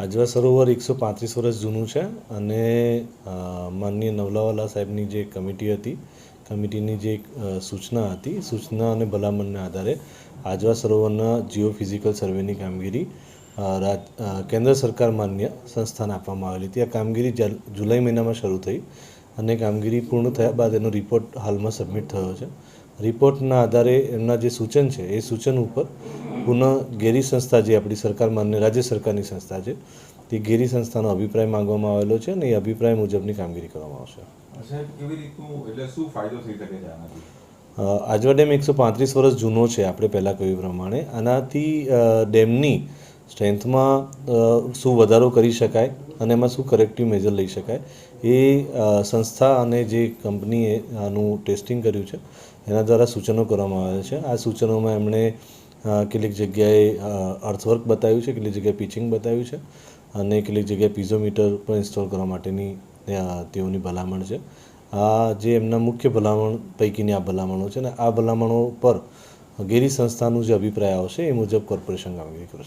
આજવા સરોવર એકસો પાંત્રીસ વર્ષ જૂનું છે અને માનનીય નવલાવાલા સાહેબની જે કમિટી હતી, કમિટીની જે સૂચના હતી, સૂચના અને ભલામણના આધારે આજવા સરોવરના જીઓ ફિઝિકલ સર્વેની કામગીરી રાજ કેન્દ્ર સરકાર માન્ય સંસ્થાને આપવામાં આવેલી હતી. આ કામગીરી જુલાઈ મહિનામાં શરૂ થઈ અને કામગીરી પૂર્ણ થયા બાદ એનો રિપોર્ટ હાલમાં સબમિટ થયો છે. રિપોર્ટના આધારે એમના જે સૂચન છે, એ સૂચન ઉપર પુનઃ ગેરી સંસ્થા જે આપણી સરકાર માન્ય રાજ્ય સરકારની સંસ્થા છે તે ગેરી સંસ્થાનો અભિપ્રાય માંગવામાં આવેલો છે અને એ અભિપ્રાય મુજબની કામગીરી કરવામાં આવશે. આજવા ડેમ એકસો પાંત્રીસ વર્ષ જૂનો છે આપણે પહેલાં કહ્યું પ્રમાણે. આનાથી ડેમની સ્ટ્રેન્થમાં શું વધારો કરી શકાય અને એમાં શું કરેક્ટિવ મેજર લઈ શકાય એ સંસ્થા અને જે કંપનીએ આનું ટેસ્ટિંગ કર્યું છે એના દ્વારા સૂચનો કરવામાં આવ્યા છે. આ સૂચનોમાં એમણે કેટલીક જગ્યાએ અર્થવર્ક બતાવ્યું છે, કેટલીક જગ્યાએ પિચિંગ બતાવ્યું છે અને કેટલીક જગ્યાએ પીઝોમીટર પણ ઇન્સ્ટોલ કરવા માટેની તેઓની ભલામણ છે. આ જે એમના મુખ્ય ભલામણ પૈકીની આ ભલામણો છે ને, આ ભલામણો પર ગેરી સંસ્થાનું જે અભિપ્રાય આવશે એ મુજબ કોર્પોરેશન કામગીરી કરશે.